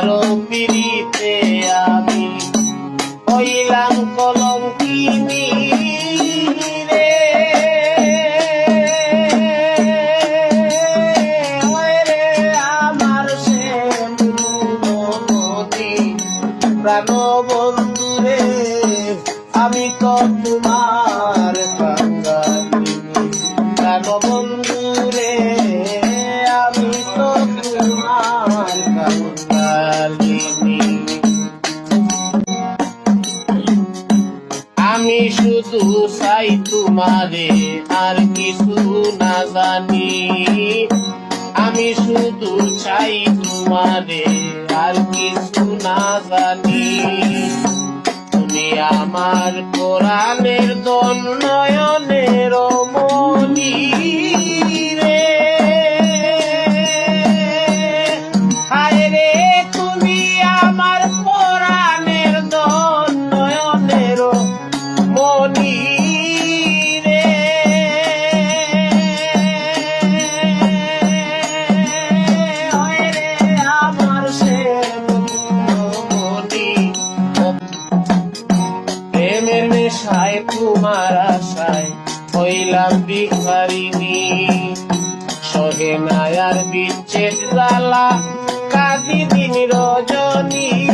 কারও পিড়িতে আমি হইলাম কলঙ্কিনী রে আমার সে প্রাণ বন্ধুরে আমি তো তোমার আমি শুধু চাই তোমারে, আর কিছু না জানি। আমি শুধু চাই তোমারে, আর কিছু না জানি। তুমি আমার কোরআনের দন মনি প্রেমের নেশায় তোমার আশায় হইলাম ভিখারিনী সহে নায়ার বিচ্ছেদ জ্বালা কাঁদি দিন রজনী।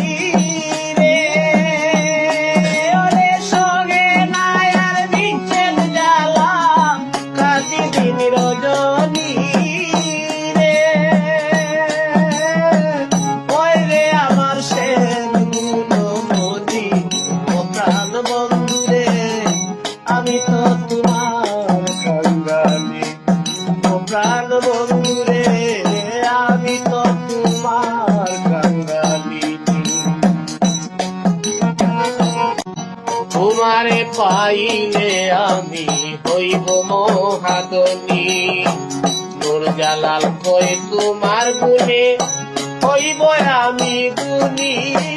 তোমারে পাইলে আমি হইব মহাদনী নূর জালাল কই তোমার গুণে? হইব আমি গুণী।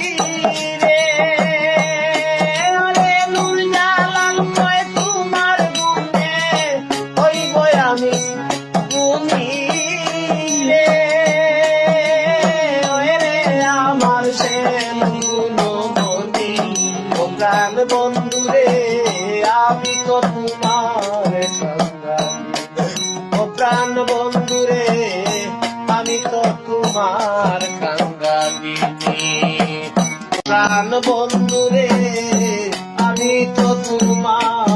সন্তান বন্ধুরে আমি তো তোমার সন্তান ও প্রাণ বন্ধুরে আমি তো তোমার কাঙ্গালিনী। প্রাণ বন্ধুরে আমি তো তোমার